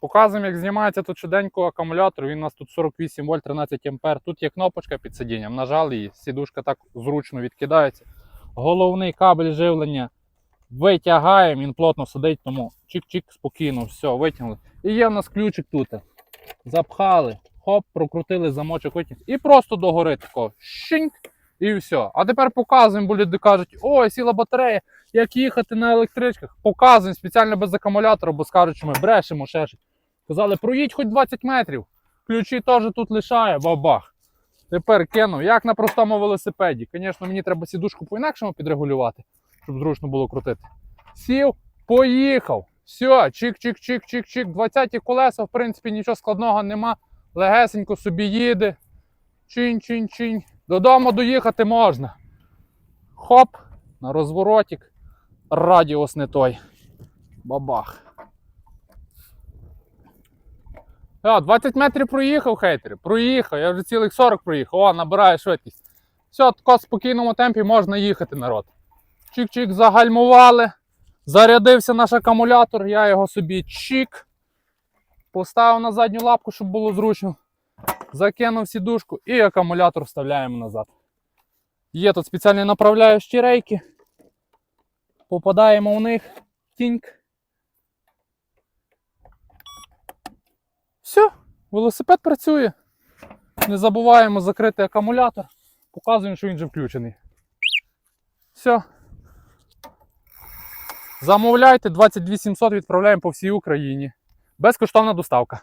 Показуємо, як знімається тут швиденько акумулятор. Він у нас тут 48 вольт 13 ампер. Тут є кнопочка під сидінням. Нажали її, сідушка так зручно відкидається. Головний кабель живлення витягаємо, він плотно сидить, тому чик-чик, спокійно, все, витягнули. І є в нас ключик тут. Запхали, хоп, прокрутили замочок, витягнули. І просто догори такого. Щинь, і все. А тепер показуємо, бо люди кажуть, ой, сіла батарея, як їхати на електричках. Показуємо спеціально без акумулятора, бо скажуть, що ми брешемо ще щось. Казали, проїдь хоч 20 метрів. Ключі теж тут лишає, бабах. Тепер кинув, як на простому велосипеді. Звісно, мені треба сідушку по-інакшому підрегулювати, щоб зручно було крутити. Сів, поїхав. Все, чик-чик-чик-чик-чик. 20 колеса, в принципі, нічого складного нема. Легесенько собі їде. Чинь-чинь-чинь. Додому доїхати можна. Хоп, на розворотик. Радіус не той. Бабах. А, 20 метрів проїхав, хейтери. Проїхав. Я вже цілих 40 проїхав. О, набирає швидкість. Все, тако в спокійному темпі можна їхати, народ. Чик-чик, загальмували. Зарядився наш акумулятор, я його собі чик. Поставив на задню лапку, щоб було зручно. Закинув сідушку і акумулятор вставляємо назад. Є тут спеціальні направляючі рейки. Попадаємо в них. Тіньк. Все, велосипед працює. Не забуваємо закрити акумулятор. Показуємо, що він вже включений. Все. Замовляйте 22 700 відправляємо по всій Україні. Безкоштовна доставка.